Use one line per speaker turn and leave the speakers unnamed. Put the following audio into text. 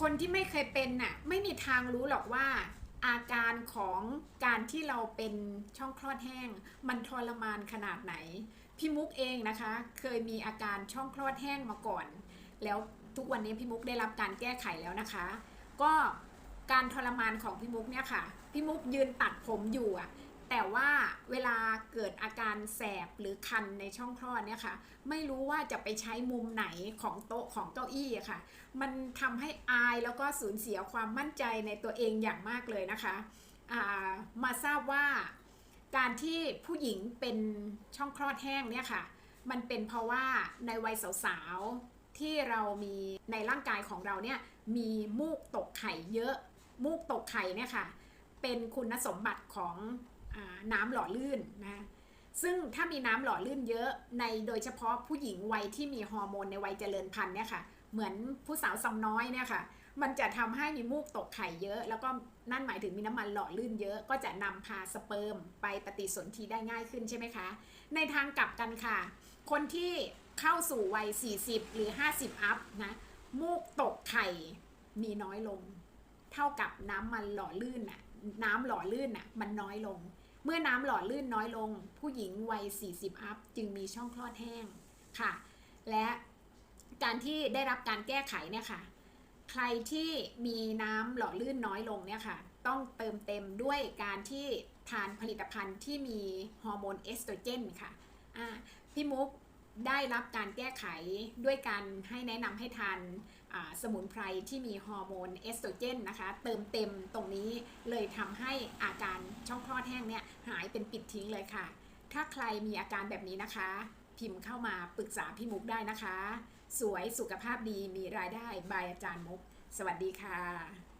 คนที่ไม่เคยเป็นน่ะไม่มีทางรู้หรอกว่าอาการของการที่เราเป็นช่องคลอดแห้ง มันทรมานขนาดไหน พี่มุกเองนะคะ เคยมีอาการช่องคลอดแห้งมาก่อน แล้วทุกวันนี้พี่มุกได้รับการแก้ไขแล้วนะคะ ก็การทรมานของพี่มุกเนี่ยค่ะพี่มุกยืนตัดผมอยู่อะ แต่ว่าเวลาเกิดอาการแสบหรือคันในช่องคลอดเนี่ยค่ะ ไม่รู้ว่าจะไปใช้มุมไหนของโต๊ะของเก้าอี้ค่ะ มันทำให้อายแล้วก็สูญเสียความมั่นใจในตัวเองอย่างมากเลยนะคะามาทราบว่าการที่ผู้หญิงเป็นช่องคลอดแห้งเนี่ยค่ะ มันเป็นเพราะว่าในวัยสาวๆที่เรามีในร่างกายของเราเนี่ยมีมูกตกไข่เยอะ มูกตกไข่เนี่ยค่ะ เป็นคุณสมบัติของ น้ำหล่อลื่นนะซึ่งถ้ามีน้ำหล่อลื่นเยอะในโดยเฉพาะผู้หญิงวัยที่มีฮอร์โมนในวัยเจริญพันธุ์เนี่ยค่ะเหมือนผู้สาวซำน้อยเนี่ยค่ะมันจะทำให้มีมูกตกไข่เยอะ แล้วก็นั่นหมายถึงมีน้ำมันหล่อลื่นเยอะ ก็จะนำพาสเปิร์มไปปฏิสนธิได้ง่ายขึ้นใช่ไหมคะ ในทางกลับกันค่ะ คนที่เข้าสู่วัย 40 หรือ 50 อัพนะมูกตกไข่มีน้อยลง เท่ากับน้ำมันหล่อลื่นน่ะน้ำหล่อลื่นน่ะมันน้อยลง เมื่อน้ำหล่อลื่นน้อยลง ผู้หญิงวัย 40 อัพจึงมีช่องคลอดแห้งค่ะ และการที่ได้รับการแก้ไขเนี่ยค่ะ ใครที่มีน้ำหล่อลื่นน้อยลงเนี่ยค่ะ ต้องเติมเต็มด้วยการที่ทานผลิตภัณฑ์ที่มีฮอร์โมนเอสโตรเจนค่ะพี่มุก ได้รับการแก้ไขด้วยการให้แนะนำให้ทานสมุนไพรที่มีฮอร์โมนเอสโตรเจนนะคะ เติมเต็มตรงนี้เลยทำให้อาการช่องคลอดแห้งเนี่ยหายเป็นปิดทิ้งเลยค่ะ ถ้าใครมีอาการแบบนี้นะคะ พิมพ์เข้ามาปรึกษาพี่มุกได้นะคะ สวยสุขภาพดีมีรายได้บายอาจารย์มุก สวัสดีค่ะ